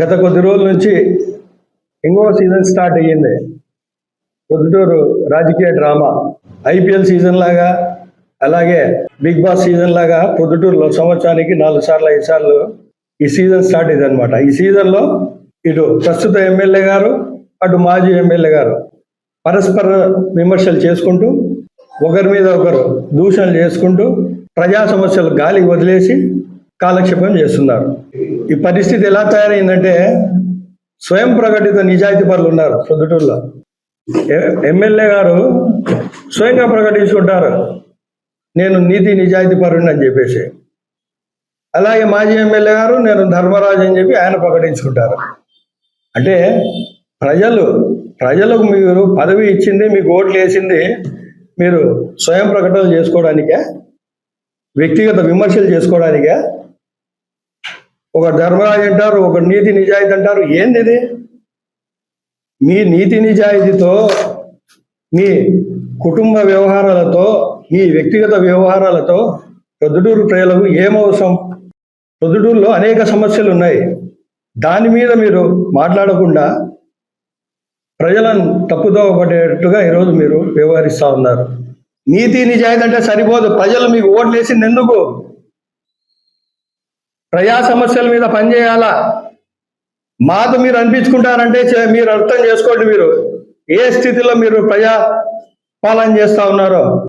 గత కొద్ది రోజుల నుంచి ఇంకో సీజన్ స్టార్ట్ అయ్యింది. పొద్దుటూరు రాజకీయ డ్రామా. ఐపీఎల్ సీజన్ లాగా అలాగే బిగ్ బాస్ సీజన్ లాగా పొద్దుటూరులో సంవత్సరానికి నాలుగు సార్లు ఐదు సార్లు ఈ సీజన్ స్టార్ట్ అయింది అనమాట ఈ సీజన్లో ఇటు ప్రస్తుత ఎమ్మెల్యే గారు అటు మాజీ ఎమ్మెల్యే గారు పరస్పర విమర్శలు చేసుకుంటూ ఒకరి మీద ఒకరు దూషణలు చేసుకుంటూ ప్రజా సమస్యలు గాలికి వదిలేసి కాలక్షేపం చేస్తున్నారు. ఈ పరిస్థితి ఎలా తయారైందంటే స్వయం ప్రకటిత నిజాయితీ పరులు ఉన్నారు పొద్దుటూరులో ఎమ్మెల్యే గారు స్వయంగా ప్రకటించుకుంటారు. నేను నీతి నిజాయితీ పరుడిని అని చెప్పేసి. అలాగే మాజీ ఎమ్మెల్యే గారు నేను ధర్మరాజు అని చెప్పి ఆయన ప్రకటించుకుంటారు. అంటే ప్రజలు ప్రజలకు మీరు పదవి ఇచ్చింది మీకు ఓట్లు వేసింది మీరు స్వయం ప్రకటనలు చేసుకోవడానికే వ్యక్తిగత విమర్శలు చేసుకోవడానికే ఒక ధర్మరాజు అంటారు ఒక నీతి నిజాయితీ అంటారు. ఏంది ఇది మీ నీతి నిజాయితీతో మీ కుటుంబ వ్యవహారాలతో మీ వ్యక్తిగత వ్యవహారాలతో ప్రొద్దుటూరు ప్రజలకు ఏమవసరం? ప్రొద్దుటూరులో అనేక సమస్యలు ఉన్నాయి. దాని మీద మీరు మాట్లాడకుండా ప్రజలను తప్పుదోవ పడేట్టుగా ఈరోజు మీరు వ్యవహరిస్తూ ఉన్నారు. నీతి నిజాయితీ అంటే సరిపోదు. ప్రజలు మీకు ఓట్లు వేసింది ఎందుకు ప్రజా సమస్యల మీద పనిచేయాలా? మాకు మీరు అనిపించుకుంటారంటే చే- మీరు అర్థం చేసుకోండి మీరు. ఏ స్థితిలో మీరు ప్రజా పాలన చేస్తా ఉన్నారో?